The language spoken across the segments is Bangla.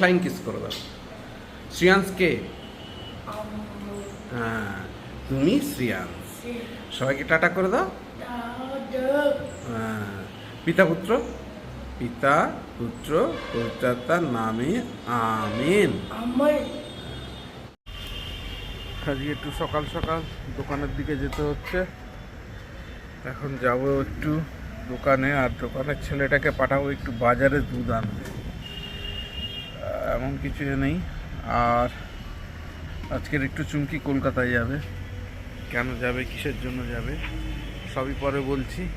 ফ্লাইং কিস করে দাও। শ্রিয়াংশ কে হ্যাঁ তুমি শ্রিয়াংশ। সবাইকে টাটা করে দাও। হ্যাঁ পিতা পুত্র? পিতা পুত্র পবিত্রতার নামে আমিন। আজকে একটু সকাল সকাল দোকানের দিকে যেতে হচ্ছে। এখন যাব একটু দোকানে আর দোকানের ছেলেটাকে পাঠাবো একটু বাজারে দুধ আনতে। এমন কিছু নেই। আর আজকের একটু চুমকি কলকাতায় যাবে। কেন যাবে, কিসের জন্য যাবে, সবই পরে বলছি।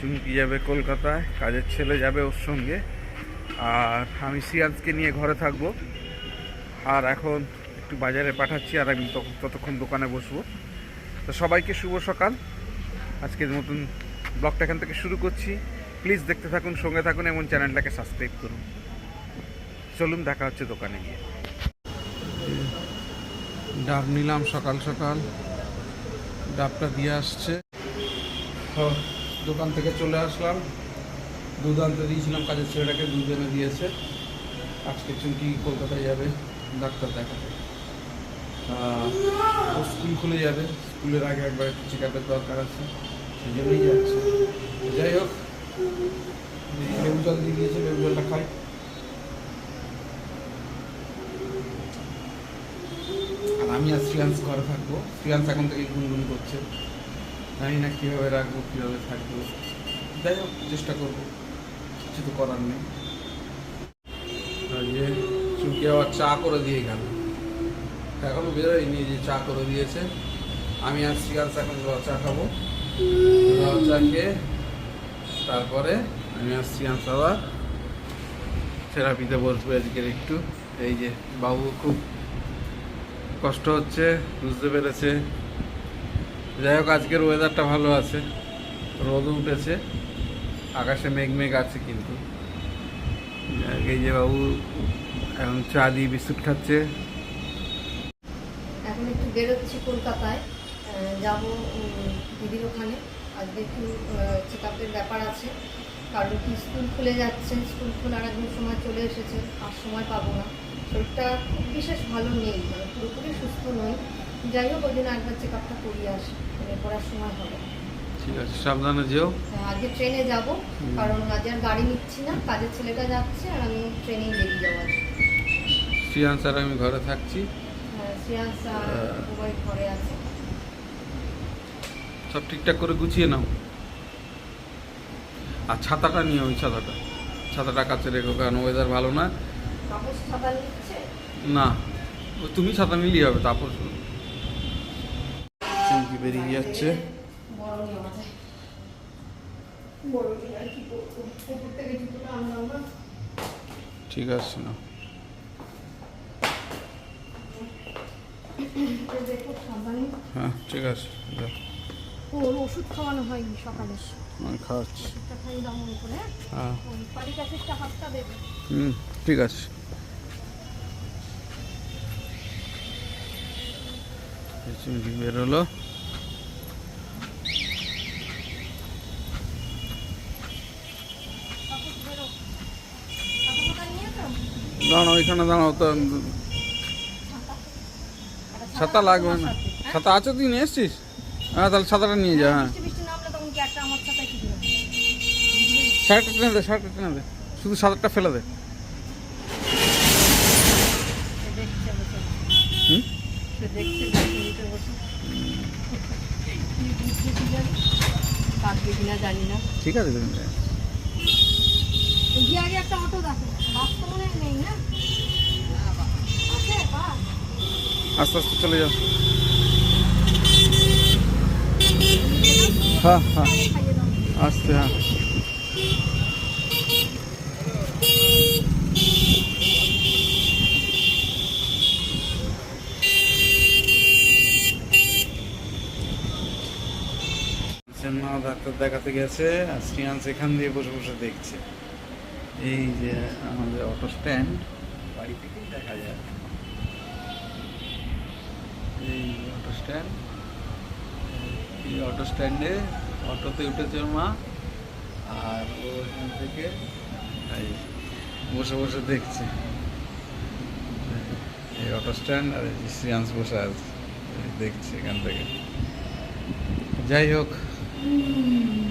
চুমকি যাবে কলকাতায়, কাজের ছেলে যাবে ওর সঙ্গে। আর আমি সিয়াজকে নিয়ে ঘরে থাকব। আর এখন একটু বাজারে পাঠাচ্ছি আর আমি ততক্ষণ দোকানে বসবো। তো সবাইকে শুভ সকাল। আজকের মতন ব্লগটা এখান থেকে শুরু করছি। প্লিজ দেখতে থাকুন, সঙ্গে থাকুন এবং চ্যানেলটাকে সাবস্ক্রাইব করুন। চলুন, দেখা হচ্ছে দোকানে গিয়ে। ডাব নিলাম সকাল সকাল। ডাবটা দিয়ে আসছে। দোকান থেকে চলে আসলাম। দুধ আনতে দিয়েছিলাম কাজের ছেলেটাকে দুধ এনে দিয়েছে। আজকে চুমকি কলকাতায় যাবে, ডাক্তার দেখাতে। স্কুল খুলে যাবে। স্কুলের আগে একবার একটু চেক আপের দরকার আছে, সেই জন্যই যাচ্ছে। যাই হোক, লেবু জল দিয়ে দিয়েছে, লেবু জলটা খাই আর আমি আর শ্রিয়াংশ ঘরে থাকব। শ্রিয়াংশ এখন থেকে গুনগুন করছে। জানি না কীভাবে রাখব, কীভাবে থাকব। যাই হোক, চেষ্টা করব। কিছু তো করার নেই। যে চুমকি আবার চা করে দিয়ে গেল। এখনও বেরোয়নি যে চা করে দিয়েছে। আমি আর শ্রিয়াংশ এখন র চা খাব। চা খেয়ে তারপরে আমি আর শ্রিয়াংশ আবার থেরাপিতে বসবো আজকের একটু। এই যে বাবু খুব কষ্ট হচ্ছে, বুঝতে পেরেছে। যাই হোক, আজকের ওয়েদারটা ভালো আছে। রোদ উঠেছে, আকাশে মেঘ মেঘ আছে কিন্তু। এই যে বাবু, এখন চা দিয়ে বিস্কুট খাচ্ছে। এখন একটু বেরোচ্ছি কলকাতায়। যাব দিদির ওখানে। আজকে একটু চেক ব্যাপার আছে। কারণ কি স্কুল খুলে যাচ্ছে স্কুল খোলার একদম সময় চলে এসেছে আর সময় পাবো না। শরীরটা খুব বিশেষ ভালো নেই মানে পুরোপুরি সুস্থ নই। যাই হোক ওই জন্য একবার চেক আপটা করিয়ে আসি এরপর আর সময় হবে। ঠিক আছে সাবধানে যেও। হ্যাঁ, আজকে ট্রেনে যাব কারণ আজ আর গাড়ি নিচ্ছি না কাজের ছেলেটা যাচ্ছে আর আমি ট্রেনেই বেরিয়ে যাব শ্রিয়ান স্যার আমি ঘরে থাকছি। হ্যাঁ। সবাই ঘরে আছে। সব ঠিকঠাক করে গুছিয়ে নাও। আর ছাতাটা নিয়ে ওই ছাতাটা। ছাতাটা কাছে রেখো কারণ ওয়েদার ভালো না। না তুমি ছাতা নিলেই হবে তাপস চুমকি বেরিয়ে যাচ্ছে। ঠিক আছে না। হ্যাঁ ঠিক আছে ওর ওষুধ খাওয়ানো হয়নি সকালে। খাওয়াচ্ছি। হ্যাঁ। হুম, ঠিক আছে। বেরোলো দাঁড়াও, এখানে দাঁড়াও তো। ছাতা লাগবে না। ছাতা আছে তুই নিয়ে এসছিস? হ্যাঁ তাহলে ছাতাটা নিয়ে যা হ্যাঁ বৃষ্টি বৃষ্টি নামলে তখন কি একটা আমার কি টেনে দে শার্টটা টেনে দে। শুধু সাদারটা ফেলে দে। ঠিক আছে গিয়ে আগে একটা অটো দেখো বাস তো মনে নেই না? আছে আস্তে আস্তে চলে যাও। হ্যাঁ হ্যাঁ। মা ডাক্তার দেখাতে গেছে, আর শ্রিয়াংশ এখান দিয়ে বসে বসে দেখছে। এই যে আমাদের অটো স্ট্যান্ড বাড়ি থেকেই দেখা যায়। এই অটো স্ট্যান্ড এই অটো স্ট্যান্ডে, অটোতে উঠেছে মা, আর ও এখান থেকে বসে বসে দেখছে। এই অটো স্ট্যান্ড আর শ্রিয়াংশ বসে আছে দেখছে এখান থেকে। যাই হোক,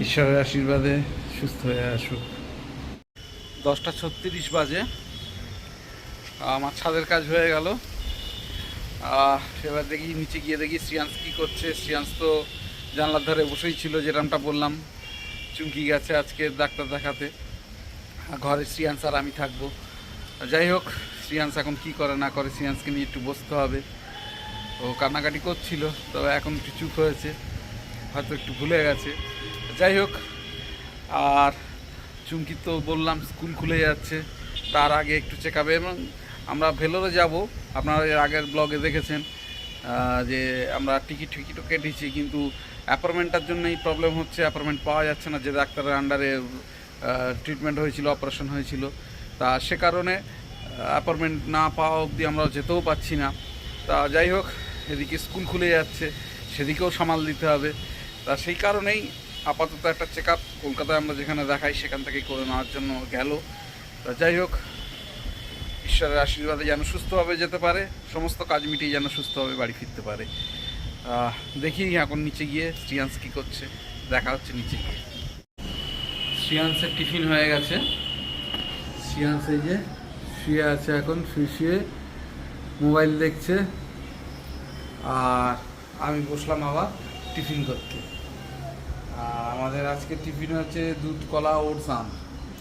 ঈশ্বরের আশীর্বাদে সুস্থ হয়ে আসুক। দশটা ছত্রিশ বাজে। আমার ছাদের কাজ হয়ে গেল। এবার দেখি নিচে গিয়ে দেখি শ্রিয়াংশ কী করছে। শ্রিয়াংশ তো জানলার ধারে বসেই ছিল যেরকমটা বললাম, চুমকি গেছে আজকে ডাক্তার দেখাতে। ঘরে শ্রিয়াংশ আর আমি থাকব। যাই হোক, শ্রিয়াংশ এখন কি করে না করে শ্রিয়াংশকে নিয়ে একটু বসতে হবে। ও কান্নাকাটি করছিল, তবে এখন একটু চুপ হয়েছে, হয়তো একটু ভুলে গেছে। যাই হোক, আর চুমকি তো বললাম স্কুল খুলে যাচ্ছে, তার আগে একটু চেক আপ এবং আমরা ভেলোরে যাব, আপনারা এর আগের ব্লগে দেখেছেন যে আমরা টিকিট টিকিটও কেটেছি, কিন্তু অ্যাপার্টমেন্টটার জন্যই প্রবলেম হচ্ছে অ্যাপার্টমেন্ট পাওয়া যাচ্ছে না, যে ডাক্তারের আন্ডারে ট্রিটমেন্ট হয়েছিল অপারেশন হয়েছিল। তা সে কারণে অ্যাপার্টমেন্ট না পাওয়া অবধি আমরা যেতেও পাচ্ছি না। তা যাই হোক, এদিকে স্কুল খুলে যাচ্ছে, সেদিকেও সামাল দিতে হবে। তা সেই কারণেই আপাতত একটা চেক আপ কলকাতায় আমরা যেখানে দেখাই, সেখান থেকেই করে নেওয়ার জন্য গেল। তা যাই হোক, ঈশ্বরের আশীর্বাদে যেন সুস্থভাবে যেতে পারে, সমস্ত কাজ মিটিয়ে যেন সুস্থভাবে বাড়ি ফিরতে পারে। দেখি এখন নিচে গিয়ে শ্রিয়াংশ কী করছে। দেখা হচ্ছে নিচে গিয়ে। শ্রিয়াংশের টিফিন হয়ে গেছে। শ্রিয়াংশ এই যে শুয়ে আছে এখন, শুয়ে শুয়ে মোবাইল দেখছে। আর আমি বসলাম আবার টিফিন করতে। আর আমাদের আজকে টিফিন হচ্ছে দুধ, কলা, ওটস, আম।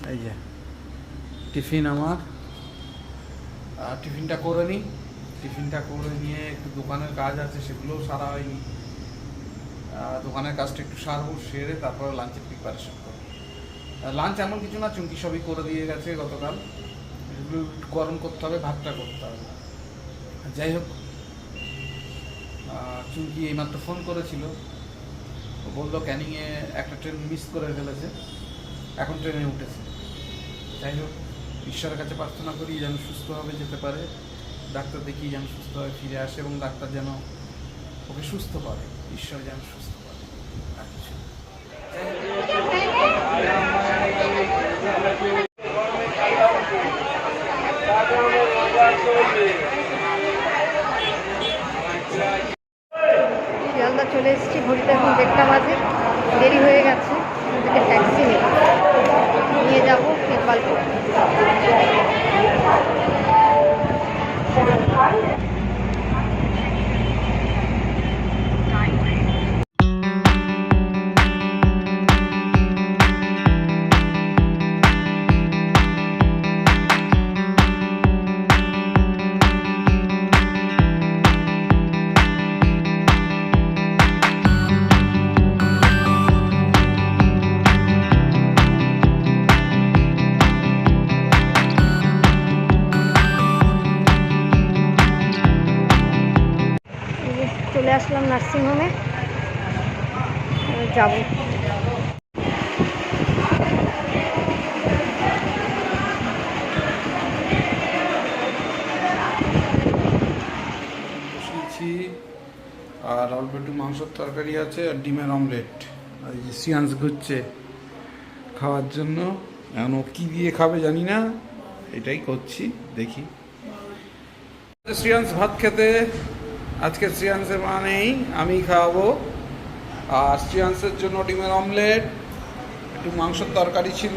এই যে টিফিন আমার। টিফিনটা করে নিই। টিফিনটা করে নিয়ে একটু দোকানের কাজ আছে, সেগুলোও সারা হয়নি। দোকানের কাজটা একটু সারবো, সেরে তারপরে লাঞ্চের প্রিপারেশন করব। লাঞ্চ এমন কিছু না, চুমকি সবই করে দিয়ে গেছে গতকাল। এগুলো গরম করতে হবে, ভাতটা করতে হবে। যাই হোক চুমকি এইমাত্র ফোন করেছিল। বলল ক্যানিংয়ে একটা ট্রেন মিস করে ফেলেছে। এখন ট্রেনে উঠেছে। যাই হোক, ঈশ্বরের কাছে প্রার্থনা করি যেন সুস্থভাবে যেতে পারে। ডাক্তার দেখিয়ে যেন সুস্থভাবে ফিরে আসে এবং ডাক্তার যেন ওকে সুস্থ করে, ঈশ্বর যেন সুস্থ করে। চলে এসেছি ঘড়িতে এখন দেড়টা বাজে। চলে আসলাম নার্সিংহোমে যাব। আর অল্প একটু মাংসের তরকারি আছে আর ডিমের অমলেট আর যে সিয়ান্স ঘুরছে খাওয়ার জন্য। এখন ও কী দিয়ে খাবে জানি না, এটাই করছি, দেখি। শ্রিয়াংশ ভাত খেতে আজকে শ্রিয়াংশের মা নেই আমি খাওয়াবো। আর শ্রিয়াংশের জন্য ডিমের অমলেট, একটু মাংসের তরকারি ছিল,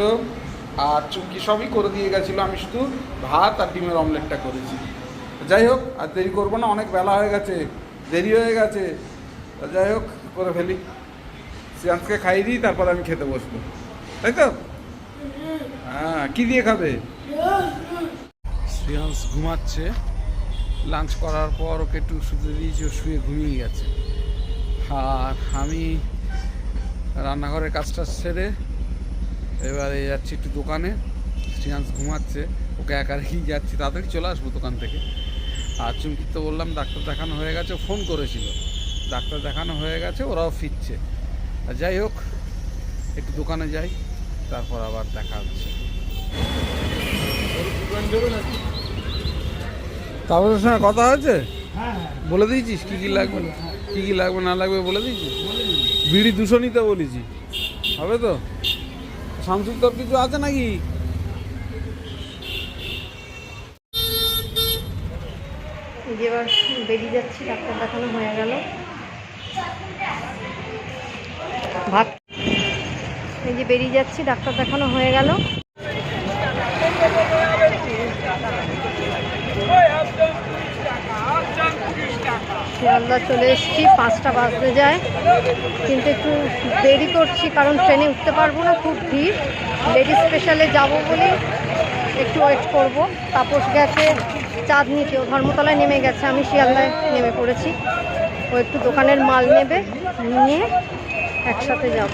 আর চুমকি সবই করে দিয়ে গেছিল। আমি শুধু ভাত আর ডিমের অমলেটটা করেছি। যাই হোক, আর দেরি করব না, অনেক বেলা হয়ে গেছে, দেরি হয়ে গেছে। যাই হোক, করে ফেলি। শ্রিয়াংশকে খাইয়ে দিই, তারপর আমি খেতে বসবো। তাই তো? হ্যাঁ কী দিয়ে খাবে? শ্রিয়াংশ ঘুমাচ্ছে। লাঞ্চ করার পর ওকে একটু শুতে দিয়েছি শুয়ে ঘুমিয়ে গেছে। আর আমি রান্নাঘরের কাজটা সেরে এবারে যাচ্ছি একটু দোকানে শ্রিয়াংশ ঘুমাচ্ছে, ওকে একা রেখেই যাচ্ছি, তাড়াতাড়ি চলে আসব দোকান থেকে। আর চুমকি তো বললাম, ডাক্তার দেখানো হয়ে গেছে ফোন করেছিল। ডাক্তার দেখানো হয়ে গেছে, ওরাও ফিরছে। আর যাই হোক, একটু দোকানে যাই, তারপর আবার দেখা হচ্ছে। তাপসের সঙ্গে কথা হয়েছে? বলে দিয়েছিস কী কী লাগবে? কী কী লাগবে না লাগবে বলে দিয়েছিস? বিড়ি দুশো নিতে বলেছি। হবে তো? শামসুর তোর কিছু আছে নাকি? এবার বেরিয়ে যাচ্ছি ডাক্তার দেখানো হয়ে গেল। ভাত এই যে বেরিয়ে যাচ্ছি ডাক্তার দেখানো হয়ে গেল। শিয়ালদা চলে এসেছি, পাঁচটা বাজতে যায়। কিন্তু একটু দেরি করছি, কারণ ট্রেনে উঠতে পারব না, খুব ভিড়। লেডিস স্পেশালে যাব বলে একটু ওয়েট করব। তাপস গেছে ও ধর্মতলায় নেমে গেছে, আমি শিয়ালদায় নেমে পড়েছি। ও একটু দোকানের মাল নেবে, নিয়ে একসাথে যাব।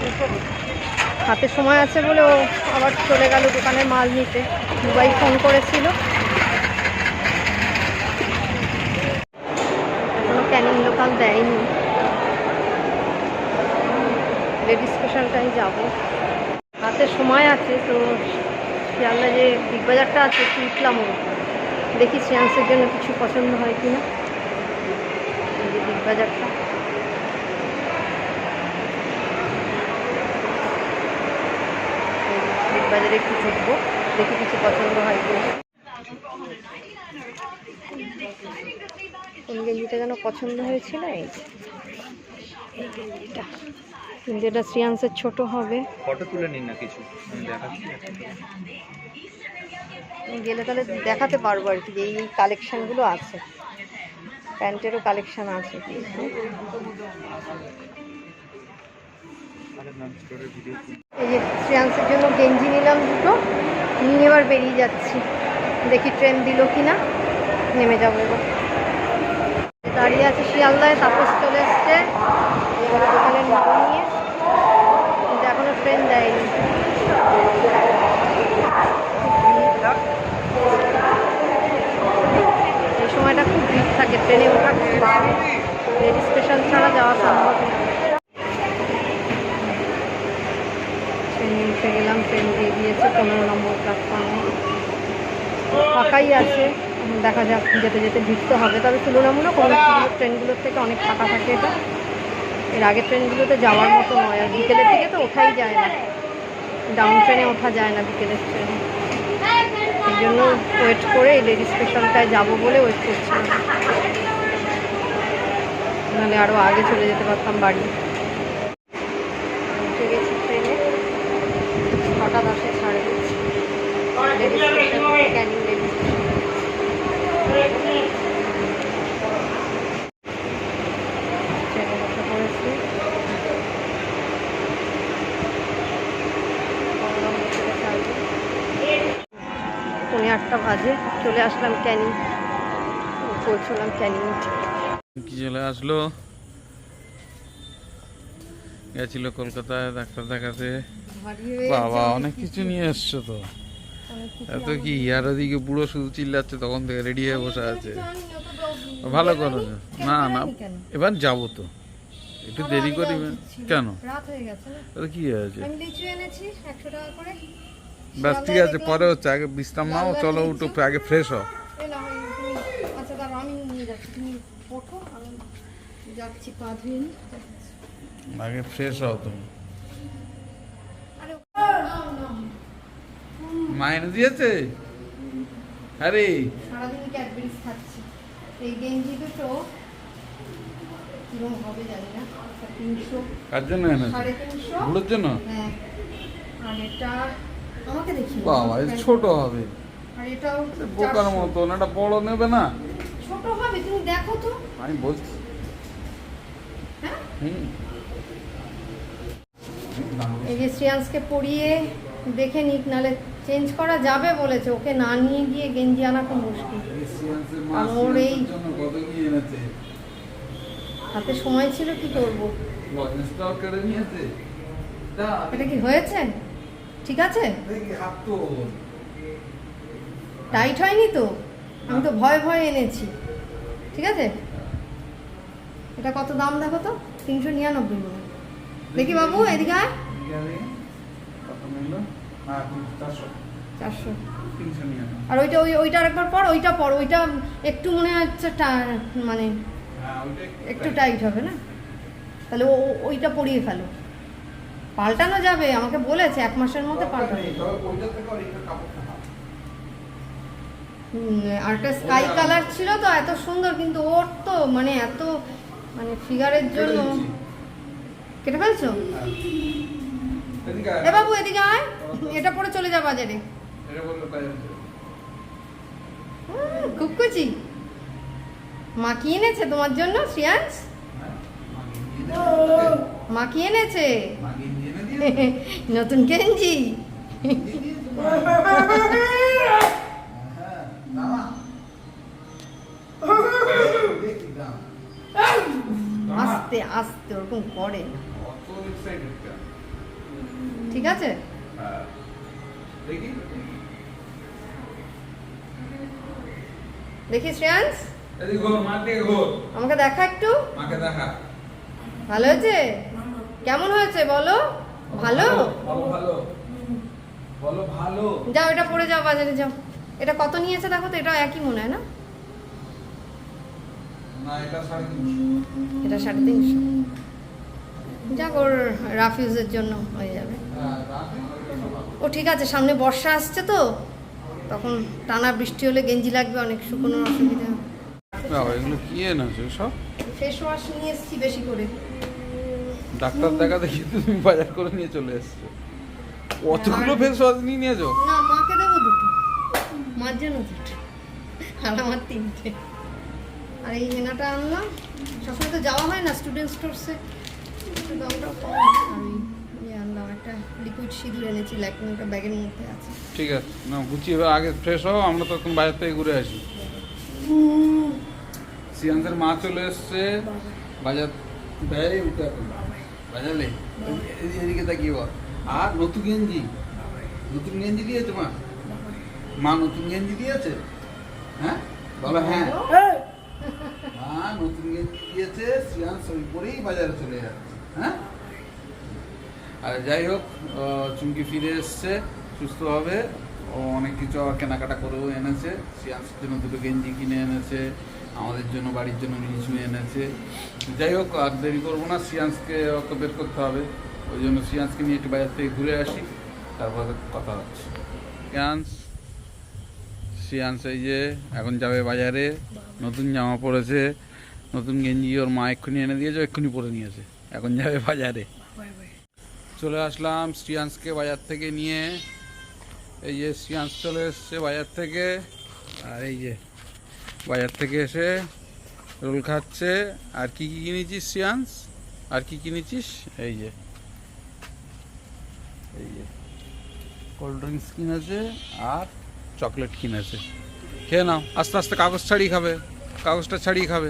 হাতে সময় আছে বলে ও আবার চলে গেল দোকানের মাল নিতে। দুবাই ফোন করেছিল এখনও লোকাল দেয়নি। লেডি স্পেশালটাই যাব। হাতে সময় আছে, তো শিয়ালদা যে বিগ বাজারটা আছে, একটু উঠলাম দেখি সিয়ান্সের জন্য কিছু পছন্দ হয় কি না। বিগ বাজারটা বিগ বাজারে একটু ঢুকবো, দেখি কিছু পছন্দ হয় কি কোন গেঞ্জিটা যেন পছন্দ হয়েছিল এই এই গেঞ্জিটা। কিন্তু এটা শ্রিয়াংসের ছোট হবে। ফটো তুলে নিন না কিছু গেলে তাহলে দেখাতে পারব আর কি যে এই কালেকশানগুলো আছে। প্যান্টেরও কালেকশান আছে এই যে শ্রেয়াংসের জন্য গেঞ্জি নিলাম দুটো নিয়ে এবার বেরিয়ে যাচ্ছি। দেখি ট্রেন দিল কি না নেমে যাব এবার। দাঁড়িয়ে আছে শিয়ালদায়, তাপস চলে এসছে। দোকানের মাল নিয়ে। কিন্তু এখনও ট্রেন দেয়নি। এই সময়টা খুব ভিড় থাকে ট্রেনে ওঠা লেডি স্পেশাল ছাড়া যাওয়া সম্ভব ট্রেনে উঠে গেলাম ট্রেন দিয়ে দিয়েছে পনেরো নম্বর প্ল্যাটফর্মে ফাঁকাই আছে। দেখা যাক যেতে যেতে ভিড় তো হবে। তবে তুলনামূলক অন্য ট্রেনগুলোর থেকে অনেক ফাঁকা থাকে এটা। এর আগের ট্রেনগুলোতে যাওয়ার মতো নয়, আর বিকেলের দিকে তো ওঠাই যায় না। ডাউন ট্রেনে ওঠা যায় না বিকেলের ট্রেনে। সেই জন্য ওয়েট করে এই লেডি স্পেশালটায় যাব বলে ওয়েট করছিলাম নাহলে আরও আগে চলে যেতে পারতাম বাড়ি। উঠে গেছি ট্রেনে। ছটা দশে ছাড়ে। দিচ্ছি লেডি স্পেশাল ক্যানিং লেডি ট্রেনে বসে পড়েছি গরম থেকে ছাড়বে পৌনে আটটা বাজে চলে আসলাম ক্যানিং। পৌঁছলাম ক্যানিং কি চলে আসলো? গেছিল কলকাতায় ডাক্তার দেখাতে। বাবা অনেক কিছু নিয়ে এসছো তো। এত কি আর ওদিকে বুড়ো শুধু চিল্লাচ্ছে তখন থেকে রেডি হয়ে বসে আছে। ভালো করো না না এবার যাব তো। একটু দেরি করি কেন? রাত হয়ে গেছে কি হয়েছে? লিচু এনেছি একশো টাকা করে। ব্যাস ঠিক আছে পরে হচ্ছে আগে বিশ্রাম নাও চলো উঠো আগে ফ্রেশ হও। আগে ফ্রেশ হও তুমি। মাইনে দিয়েছে? আরে সারাদিন ক্যাডবেরিজ খাচ্ছি এই গেঞ্জি দুটো হবে জানি না তিনশো কার জন্য এনেছে? সাড়ে তিনশো। জন্য? হ্যাঁ। আর এটা আমাকে দেখি বাবা এ ছোট হবে। আর এটাও বোকার মতো না এটা বড় নেবে না? ছোট হবে তুমি দেখো তো। আমি বলছি। হ্যাঁ? হুম। এই যে শ্রেয়াংসকে পরিয়ে দেখে নিক নালে চেঞ্জ করা যাবে বলেছে। ওকে না নিয়ে গিয়ে গেঞ্জি আনা খুব মুশকিল। আর ওর এই- হাতে সময় ছিল কি করব? এটা কি হয়েছে? ঠিক আছে? টাইট হয়নি তো? আমি তো ভয় ভয় এনেছি। ঠিক আছে? এটা কত দাম দেখো তো? তিনশো নিরানব্বই মনে দেখি বাবু এদিকে আয়। হ্যাঁ চারশো। আর ওইটা ওই ওইটা আরেকবার পর ওইটা পর ওইটা একটু মনে হচ্ছে মানে হ্যাঁ একটু টাইট হবে না? তাহলে ওইটা পরিয়ে ফেলো। পাল্টানো যাবে আমাকে বলেছে এক মাসের মধ্যে পাল্টানো তবে ওইটা থেকে আর এইটা কাপড়টা হাত। উম, আর একটা স্কাই কালার ছিল তো এত সুন্দর কিন্তু ওর তো মানে এত মানে ফিগারের জন্য কেটে ফেলছো। এ বাবু এদিকে আয়। এটা পরে চলে যা বাজারে। হুম, খুব কুচি। মা কি এনেছে তোমার জন্য শ্রিয়াংশ মা কি এনেছে? নতুন গেঞ্জি। আস্তে আস্তে ওরকম করে। ঠিক আছে? দেখি শ্রেয়াংশ। আমাকে দেখা একটু। ভালো হয়েছে? কেমন হয়েছে বলো? ভালো? বলো ভালো। যাও এটা পরে যাও বাজারে যাও। এটা কত নিয়েছে দেখো তো এটা একই মনে হয় না? না এটা সাড়ে তিনশো। এটা যাক ওর রাফ ইউজের জন্য হয়ে যাবে। ও ঠিক আছে সামনে বর্ষা আসছে তো তখন টানা বৃষ্টি হলে গেঞ্জি লাগবে অনেক শুকনোর অসুবিধা। এগুলো কি এনেছো সব ফেস ওয়াশ নিয়ে এসেছি বেশি করে। ডাক্তার দেখা দেখি তুমি বাজার করে নিয়ে চলে এসছো। কতগুলো ফেস ওয়াশ নিয়ে নিয়েছো? না মাকে দেবো দুটো। মার জন্য দুটো। আর আমার তিনটে। আর এই হেনাটা আনলাম। সবসময় তো যাওয়া হয় না স্টুডেন্ট স্টোরসে একটু দামটা কম। আমি এই ইয়ে আনলাম একটা লিকুইড সিঁদুর এনেছি ল্যাকমি ওটা ব্যাগের মধ্যে আছে। ঠিক আছে না গুছিয়ে আগে ফ্রেশ হও আমরা তখন বাজার থেকে ঘুরে আসি। সিয়ান্সের মা চলে এসছে। বাজার বাইরে উঠে এখন। বাজালে এই- এদিকে তাকিয়ে বল। আর নতুন গেঞ্জি? নতুন গেঞ্জি দিয়েছে মা? মা নতুন গেঞ্জি দিয়েছে হ্যাঁ? বলো হ্যাঁ। মা নতুন গেঞ্জি দিয়েছে ওই পরেই বাজারে চলে যাচ্ছে। হ্যাঁ? আর যাই হোক আহ, চুমকি ফিরে এসছে সুস্থ হবে। ও অনেক কিছু আবার কেনাকাটা করেও এনেছে। সিয়ান্সের জন্য দুটো গেঞ্জি কিনে এনেছে। আমাদের জন্য, বাড়ির জন্য লিচু এনেছে। যাই হোক, আর দেরি করব না, সিয়ান্সকে অত বের করতে হবে। ওই জন্য সিয়ান্সকে নিয়ে একটু বাজার থেকে ঘুরে আসি, তারপর কথা হচ্ছে। সিয়ান্স সিয়ান্স, এই যে, এখন যাবে বাজারে। নতুন জামা পরেছে। নতুন গেঞ্জি ওর মা এক্ষুনি এনে দিয়েছে এক্ষুনি পরে নিয়েছে। এখন যাবে বাজারে। চলে আসলাম শ্রিয়াংশকে বাজার থেকে নিয়ে। এই যে শ্রিয়াংশ চলে এসছে বাজার থেকে। আর এই যে বাজার থেকে এসে রোল খাচ্ছে। আর কি কি কিনেছিস শ্রিয়াংশ আর কি কিনেছিস? এই যে। এই যে। কোল্ড ড্রিঙ্কস কিনেছে আর চকলেট কিনেছে। খেয়ে নাও, আস্তে আস্তে কাগজ ছাড়িয়ে খাবে, কাগজটা ছাড়িয়ে খাবে।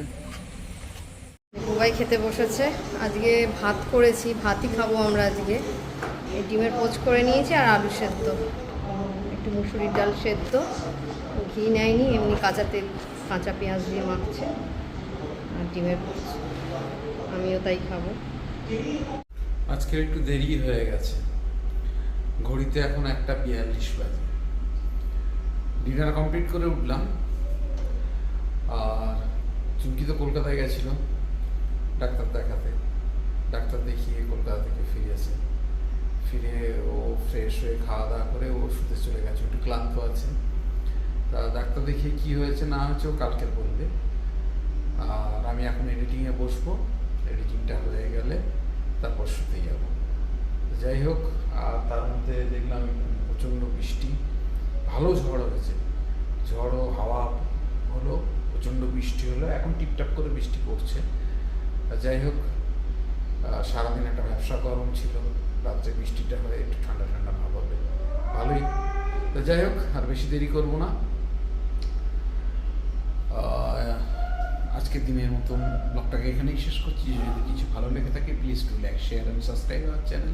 বুবাই খেতে বসেছে। আজকে ভাত করেছি, ভাতই খাব আমরা আজকে। ডিমের পোচ করে নিয়েছি আর আলু সেদ্ধ। একটু মুসুরির ডাল সেদ্ধ। ঘি নেয়নি, এমনি কাঁচা তেল কাঁচা পেঁয়াজ দিয়ে মাখছে আর ডিমের আমিও তাই খাব। আজকে একটু দেরি হয়ে গেছে। ঘড়িতে এখন একটা বিয়াল্লিশ বাজে। ডিনার কমপ্লিট করে উঠলাম। আর চুমকি তো কলকাতায় গেছিল। ডাক্তার দেখাতে। ডাক্তার দেখিয়ে কলকাতা থেকে ফিরেছে ফিরে ও ফ্রেশ হয়ে খাওয়া দাওয়া করে ও শুতে চলে গেছে। একটু ক্লান্ত আছে। ডাক্তার দেখিয়ে কি হয়েছে, না হয়েছে ও কালকে বলবে। আর আমি এখন এডিটিংয়ে বসবো এডিটিংটা হয়ে গেলে তারপর শুতে যাব। যাই হোক, আর তার মধ্যে দেখলাম প্রচণ্ড বৃষ্টি, ভালো ঝড় হয়েছে। ঝড়ও হাওয়া হলো, প্রচণ্ড বৃষ্টি হলো, এখন টিপটাপ করে বৃষ্টি পড়ছে। যাই হোক সারাদিন একটা ব্যবসা গরম ছিল, রাত্রে বৃষ্টিটা হয়ে একটু ঠান্ডা ঠান্ডা ভাব হবে। ভালোই। তো যাই হোক, আর বেশি দেরি করব না। আজকের দিনের মতন ব্লগটাকে এখানেই শেষ করছি। যদি কিছু ভালো লেগে থাকে প্লিজ টু লাইক শেয়ার এবং সাবস্ক্রাইব আমার চ্যানেল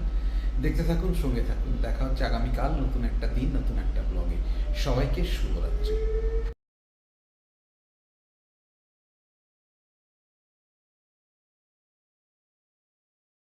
দেখতে থাকুন, সঙ্গে থাকুন। দেখা হচ্ছে আগামীকাল নতুন একটা দিন, নতুন একটা ব্লগে সবাইকে শুভরাত্রি।